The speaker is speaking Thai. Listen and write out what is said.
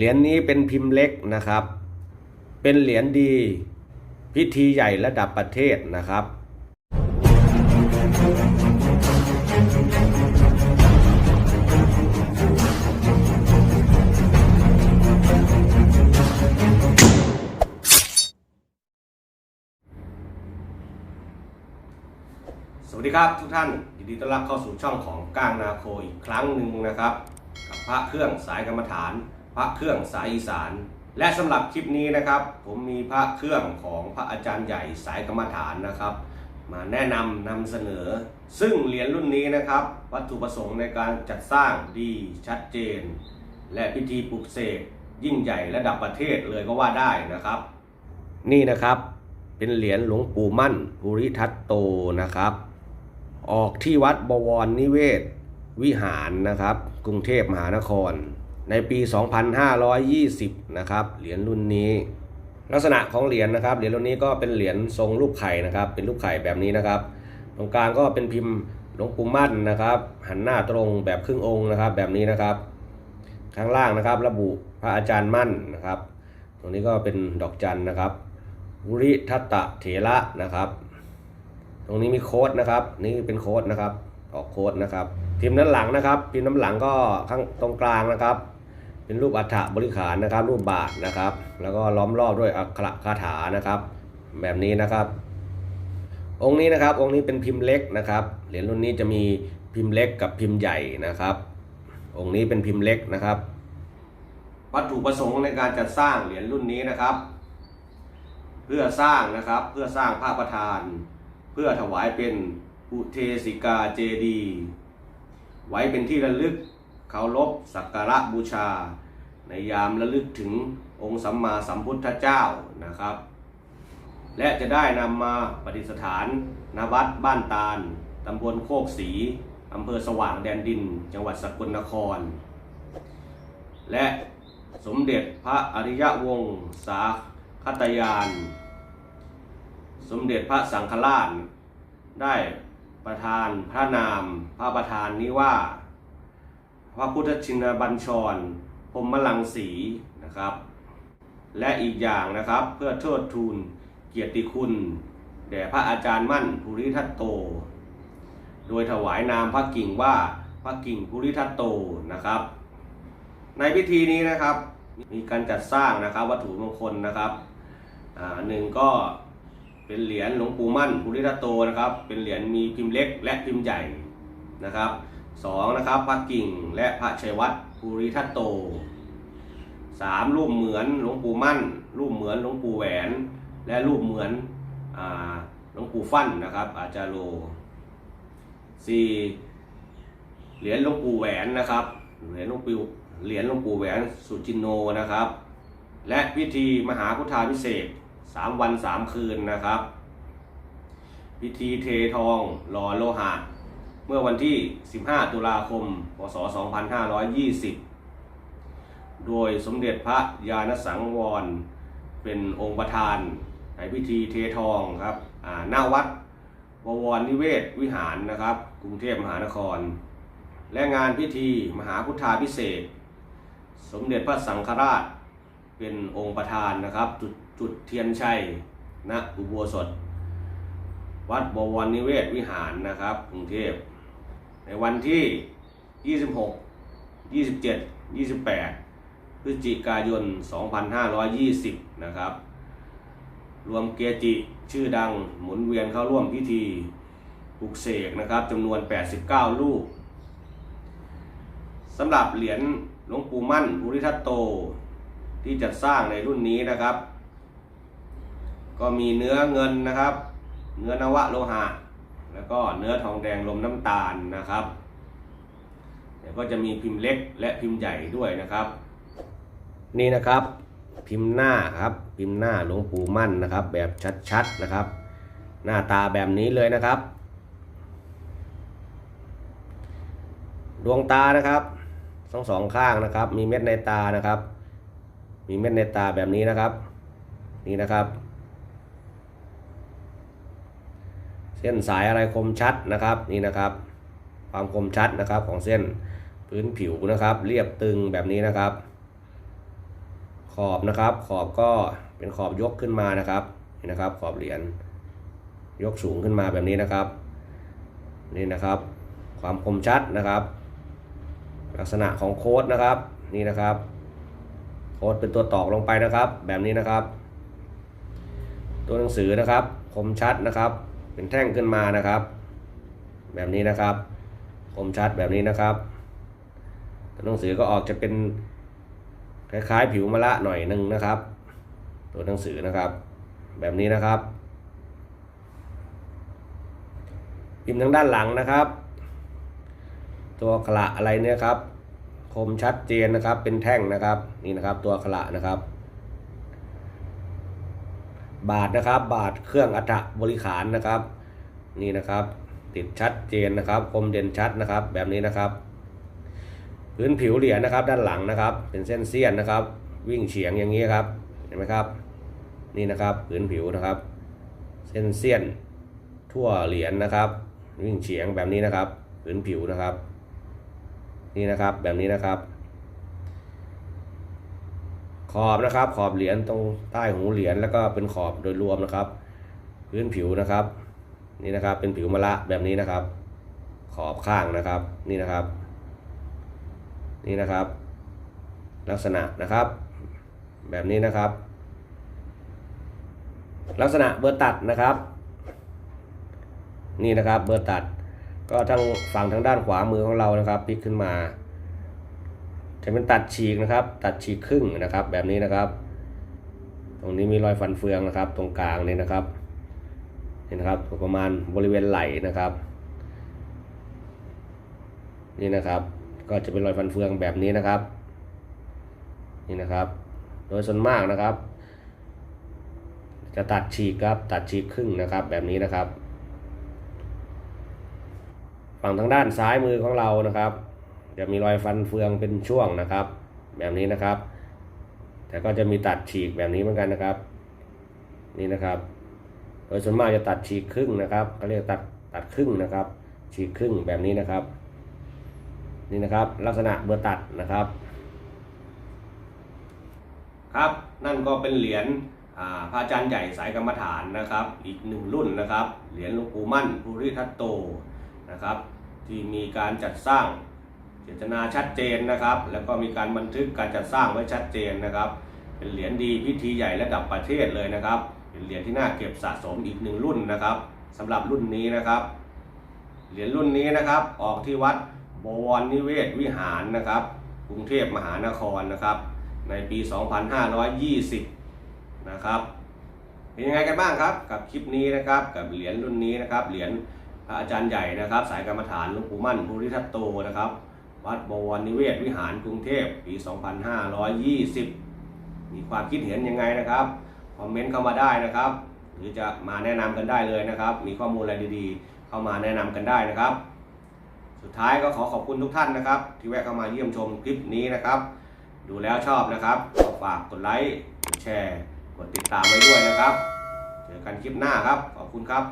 เหรียญนี้เป็นพิมพ์เล็กนะครับ เป็นเหรียญดี พิธีใหญ่ระดับประเทศนะครับสวัสดีครับทุกท่านยินดีต้อนรับเข้าสู่ช่องของก้างนาโคอีกครั้งหนึ่งนะครับ กับพระเครื่องสายกรรมฐาน ระเครื่องสายอีสาน และสำหรับคลิปนี้นะครับ ผมมีพระเครื่องของพระอาจารย์ใหญ่สายกรรมฐานนะครับ มาแนะนำนำเสนอ ซึ่งเหรียญรุ่นนี้นะครับ วัตถุประสงค์ในการจัดสร้างดีชัดเจน และพิธีปลุกเสกยิ่งใหญ่ระดับประเทศเลยก็ว่าได้นะครับ นี่นะครับเป็นเหรียญหลวงปู่มั่นภูริทัตโตนะครับ ออกที่วัดบวรนิเวศวิหารนะครับ กรุงเทพมหานคร ในปี 2520 นะครับ เหรียญรุ่นนี้ ลักษณะของเหรียญนะครับ เหรียญรุ่นนี้ก็เป็นเหรียญทรงรูปไข่นะครับ เป็นรูปไข่แบบนี้นะครับ ตรงกลางก็เป็นพิมพ์หลวงปู่มั่นนะครับ หันหน้าตรงแบบครึ่งองค์นะครับ แบบนี้นะครับ ข้างล่างนะครับ ระบุพระอาจารย์มั่นนะครับ ตรงนี้ก็เป็นดอกจันนะครับวุริทัตตะเถระนะครับ ตรงนี้มีโค้ดนะครับ นี่เป็นโค้ดนะครับ ออกโค้ดนะครับ พิมพ์ด้านหลังนะครับ พิมพ์น้ำหลังก็ข้างตรงกลางนะครับ เป็นรูปอัฐบริขารนะครับ รูปบาทนะครับ แล้วก็ล้อมรอบด้วยอักขระคาถานะครับ แบบนี้นะครับ องค์นี้นะครับ องค์นี้เป็นพิมพ์เล็กนะครับ เหรียญรุ่นนี้จะมีพิมพ์เล็กกับพิมพ์ใหญ่นะครับ องค์นี้เป็นพิมพ์เล็กนะครับ วัตถุประสงค์ในการจัดสร้างเหรียญรุ่นนี้นะครับ เพื่อสร้างนะครับ เพื่อสร้างพระประธาน เพื่อถวายเป็นอุเทสิกาเจดีย์ไว้เป็นที่ระลึก เคารพสักการะบูชา ในยามระลึกถึงองค์สัมมาสัมพุทธเจ้านะครับ และจะได้นำมาปฏิสถานณวัดบ้านตาลตำบลโคกศรีอำเภอสว่างแดนดิน จังหวัดสกลนคร และสมเด็จพระอริยวงศ์สาคตยาน สมเด็จพระสังฆราชได้ประทานพระนามพระประธานนี้ว่า พระพุทธชินบัญชรพรมลังสีนะครับ และอีกอย่างนะครับเพื่อเทิดทูนเกียรติคุณ แด่พระอาจารย์มั่นภูริทัตโต โดยถวายนามพระกิ่งว่าพระกิ่งภูริทัตโตนะครับ ในพิธีนี้นะครับมีการจัดสร้างนะครับวัตถุมงคลนะครับอ่าหนึ่งก็เป็นเหรียญหลวงปู่มั่นภูริทัตโตนะครับ เป็นเหรียญมีพิมพ์เล็กและพิมพ์ใหญ่นะครับ สองนะครับพระกิ่งและพระชัยวัฒน์ภูริทัตโตสามรูปเหมือนหลวงปู่มั่น รูปเหมือนหลวงปู่แหวน และรูปเหมือนหลวงปู่ฟั่นนะครับ อาจารโลสี่เหรียญหลวงปู่แหวนนะครับเหรียญหลวงปู่เหรียญหลวงปู่แหวนสุจินโนนะครับ และพิธีมหาพุทธาพิเศษกสามวันสามคืนนะครับ พิธีเททองหล่อโลหะ เมื่อวันที่ 15 ตุลาคม พศ 2520 โดยสมเด็จพระยาณสังวร เป็นองค์ประธานในพิธีเททองครับหน้าวัดบวรนิเวศวิหารนะครับ กรุงเทพมหานคร และงานพิธีมหาพุทธาพิเศษ สมเด็จพระสังฆราชเป็นองค์ประธานนะครับ จุดจุดเทียนชัยณอุโบสถ วัดบวรนิเวศวิหารนะครับ กรุงเทพ ในวันที่ 26 27 28 พฤศจิกายน 2520 นะครับ รวมเกจิชื่อดังหมุนเวียนเข้าร่วมพิธีปลุกเสกนะครับจำนวน 89 ลูกสำหรับเหรียญหลวงปู่มั่นภูริทัตโตที่จัดสร้างในรุ่นนี้นะครับ ก็มีเนื้อเงินนะครับ เนื้อนวะโลหะ แล้วก็เนื้อทองแดงลมน้ำตาลนะครับเดี๋ยวก็จะมีพิมพ์เล็กและพิมพ์ใหญ่ด้วยนะครับ นี่นะครับพิมพ์หน้าครับพิมพ์หน้าหลวงปู่มั่นนะครับ แบบชัดๆนะครับ หน้าตาแบบนี้เลยนะครับ ดวงตานะครับทั้งสองข้างนะครับ มีเม็ดในตานะครับ มีเม็ดในตาแบบนี้นะครับ นี่นะครับ เส้นสายอะไรคมชัดนะครับนี่นะครับ ความคมชัดนะครับของเส้นพื้นผิวนะครับ เรียบตึงแบบนี้นะครับ ขอบนะครับ ขอบก็เป็นขอบยกขึ้นมานะครับนี่นะครับขอบเหรียญยกสูงขึ้นมาแบบนี้นะครับ นี่นะครับ ความคมชัดนะครับ ลักษณะของโค้ดนะครับนี่นะครับ โค้ดเป็นตัวตอกลงไปนะครับ แบบนี้นะครับ ตัวหนังสือนะครับ คมชัดนะครับ เป็นแท่งขึ้นมานะครับ แบบนี้นะครับ คมชัดแบบนี้นะครับตัวหนังสือก็ออกจะเป็นคล้ายๆผิวมะละหน่อยหนึงนะครับ ตัวหนังสือนะครับ แบบนี้นะครับ พิมพ์ทางด้านหลังนะครับ ตัวขละอะไรเนี่ยครับ คมชัดเจนนะครับ เป็นแท่งนะครับ นี่นะครับ ตัวขละนะครับ บาทนะครับ บาทเครื่องอัฐบริขารนะครับ นี่นะครับ ติดชัดเจนนะครับคมเด่นชัดนะครับ แบบนี้นะครับ พื้นผิวเหรียญนะครับ ด้านหลังนะครับ เป็นเส้นเสี้ยนนะครับ วิ่งเฉียงอย่างนี้ครับเห็นไหมครับ นี่นะครับพื้นผิวนะครับ เส้นเสี้ยนทั่วเหรียญนะครับ วิ่งเฉียงแบบนี้นะครับ พื้นผิวนะครับ นี่นะครับแบบนี้นะครับ ขอบนะครับ ขอบเหรียญตรงใต้หูเหรียญแล้วก็เป็นขอบโดยรวมนะครับ พื้นผิวนะครับ นี่นะครับเป็นผิวมะละแบบนี้นะครับ ขอบข้างนะครับนี่นะครับ นี่นะครับ ลักษณะนะครับ แบบนี้นะครับ ลักษณะเบอร์ตัดนะครับ นี่นะครับเบอร์ตัด ก็ทางฝั่งทางด้านขวามือของเรานะครับพลิกขึ้นมา จะเป็นตัดฉีกนะครับ ตัดฉีกครึ่งนะครับ แบบนี้นะครับ ตรงนี้มีรอยฟันเฟืองนะครับ ตรงกลางนี่นะครับเห็นนะครับประมาณบริเวณไหล่นะครับ นี่นะครับ ก็จะเป็นรอยฟันเฟืองแบบนี้นะครับ นี่นะครับ โดยส่วนมากนะครับ จะตัดฉีกครับ ตัดฉีกครึ่งนะครับ แบบนี้นะครับ ฝั่งทางด้านซ้ายมือของเรานะครับ จะมีรอยฟันเฟืองเป็นช่วงนะครับ แบบนี้นะครับ แต่ก็จะมีตัดฉีกแบบนี้เหมือนกันนะครับ นี่นะครับ โดยส่วนมากจะตัดฉีกครึ่งนะครับเขาเรียกตัดตัดครึ่งนะครับ ฉีกครึ่งแบบนี้นะครับ นี่นะครับ ลักษณะเบอร์ตัดนะครับ ครับนั่นก็เป็นเหรียญอาพระอาจารย์ใหญ่สายกรรมฐานนะครับ อีกหนึ่งรุ่นนะครับ เหรียญหลวงปู่มั่นภูริทัตโตนะครับ ที่มีการจัดสร้าง เจตนาชัดเจนนะครับ แล้วก็มีการบันทึกการจัดสร้างไว้ชัดเจนนะครับ เป็นเหรียญดีพิธีใหญ่ระดับประเทศเลยนะครับ เป็นเหรียญที่น่าเก็บสะสมอีกหนึ่งรุ่นนะครับสำหรับรุ่นนี้นะครับ เหรียญรุ่นนี้นะครับ ออกที่วัดบวรนิเวศวิหารนะครับ กรุงเทพมหานครนะครับ ในปี 2520 นะครับเป็นยังไงกันบ้างครับ กับคลิปนี้นะครับกับเหรียญรุ่นนี้นะครับเหรียญพระอาจารย์ใหญ่นะครับ สายกรรมฐานหลวงปู่มั่นภูริทัตโตนะครับ วัดบวรนิเวศวิหารกรุงเทพปี 2520 มีความคิดเห็นยังไงนะครับ คอมเมนต์เข้ามาได้นะครับ หรือจะมาแนะนำกันได้เลยนะครับ มีข้อมูลอะไรดีๆ เข้ามาแนะนำกันได้นะครับ สุดท้ายก็ขอขอบคุณทุกท่านนะครับ ที่แวะเข้ามาเยี่ยมชมคลิปนี้นะครับ ดูแล้วชอบนะครับก็ฝากกดไลค์กดแชร์ กดติดตามไว้ด้วยนะครับ เจอกันคลิปหน้าครับ ขอบคุณครับ